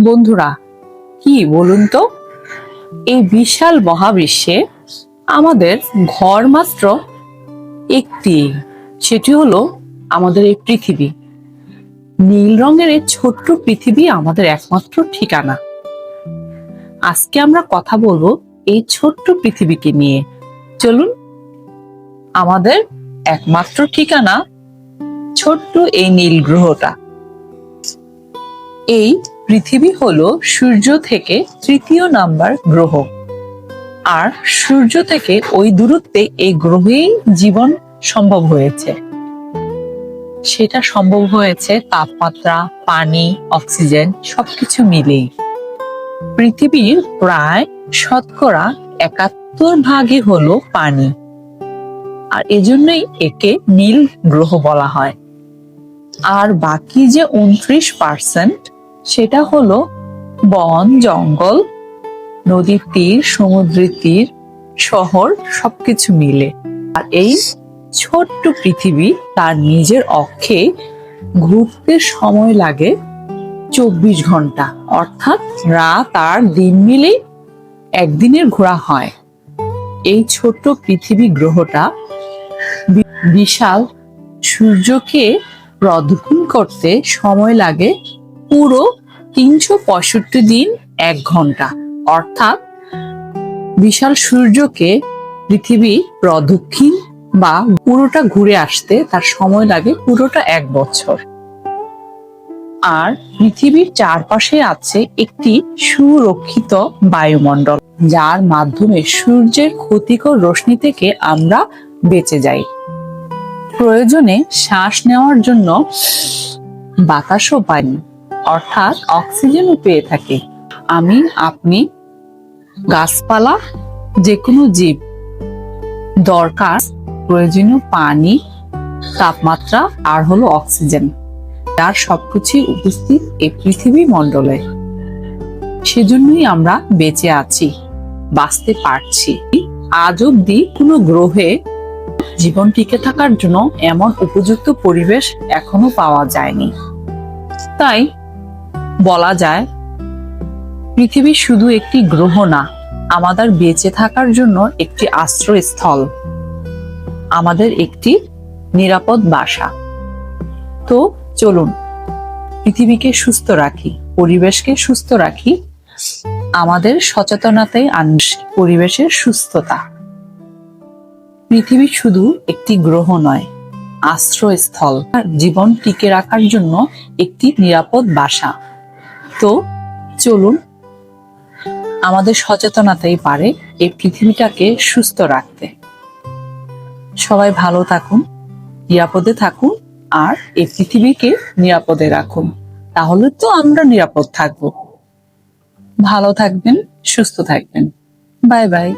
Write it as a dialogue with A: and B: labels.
A: বন্ধুরা, কি বলুন তো? এই বিশাল মহাবিশ্বে আমাদের ঘর মাত্র একটি, সেটি হলো আমাদের এই পৃথিবী। নীল রঙের এই ছোট্ট পৃথিবী আমাদের একমাত্র ঠিকানা। আজকে আমরা কথা বলব এই ছোট্ট পৃথিবীকে নিয়ে। চলুন, আমাদের একমাত্র ঠিকানা ছোট্ট এই নীল গ্রহটা। এই পৃথিবী হলো সূর্য থেকে তৃতীয় নাম্বার গ্রহ। আর সূর্য থেকে ওই দূরত্বে এই গ্রহেই জীবন সম্ভব হয়েছে। সেটা সম্ভব হয়েছে তাপমাত্রা, পানি, অক্সিজেন, সবকিছু মিলেই। পৃথিবীর প্রায় শতকরা একাত্তর ভাগই হলো পানি। আর এজন্যই একে নীল গ্রহ বলা হয়। আর বাকি যে উনত্রিশ পার্সেন্ট সেটা হলো বন, জঙ্গল, নদীর তীর, সমুদ্রের তীর, শহর, সবকিছু মিলে। আর এই ছোট্ট পৃথিবী তার নিজের অক্ষে ঘুরতে সময় লাগে চব্বিশ ঘণ্টা। অর্থাৎ রাত আর দিন মিলে একদিনের ঘোরা হয়। এই ছোট্ট পৃথিবী গ্রহটা বিশাল সূর্যকে প্রদক্ষিণ করতে সময় লাগে পুরো তিনশো পঁয়ষট্টি দিন এক ঘণ্টা। অর্থাৎ বিশাল সূর্যকে পৃথিবী প্রদক্ষিণ বা পুরোটা ঘুরে আসতে তার সময় লাগে পুরোটা এক বছর। আর পৃথিবীর চারপাশে আছে একটি সুরক্ষিত বায়ুমণ্ডল, যার মাধ্যমে সূর্যের ক্ষতিকর রশ্মি থেকে আমরা বেঁচে যাই। প্রয়োজনে শ্বাস নেওয়ার জন্য বাতাসও পাই অর্থাৎ অক্সিজেনও পেয়ে থাকে। আমি, আপনি, গাছপালা যে কোনো জীব। দরকার, প্রয়োজনীয় পানি, তাপমাত্রা, আর হলো অক্সিজেন। যার সবকিছুই উপস্থিত এই পৃথিবী মণ্ডলে। সেজন্যই আমরা বেঁচে আছি, বাঁচতে পারছি। আজ অব্দি কোনো গ্রহে জীবন টিকে থাকার জন্য এমন উপযুক্ত পরিবেশ এখনও পাওয়া যায়নি। তাই বলা যায়, পৃথিবী শুধু একটি গ্রহ না, আমাদের বেঁচে থাকার জন্য একটি আশ্রয়স্থল, আমাদের একটি নিরাপদ বাসা। তো চলুন, পৃথিবীকে সুস্থ রাখি, পরিবেশকে সুস্থ রাখি, আমাদের সচেতনতাই আনবে পরিবেশের সুস্থতা। পৃথিবী শুধু একটি গ্রহ নয়, আশ্রয়স্থল। জীবন টিকে রাখার জন্য একটি নিরাপদ বাসা। তো চলুন। আমাদের সচেতনতাই পারে এই পৃথিবীটাকে সুস্থ রাখতে। সবাই ভালো থাকুন, নিরাপদে থাকুন আর এই পৃথিবীকে নিরাপদে রাখুন। তাহলে তো আমরা নিরাপদ থাকব। ভালো থাকবেন, সুস্থ থাকবেন। Bye bye.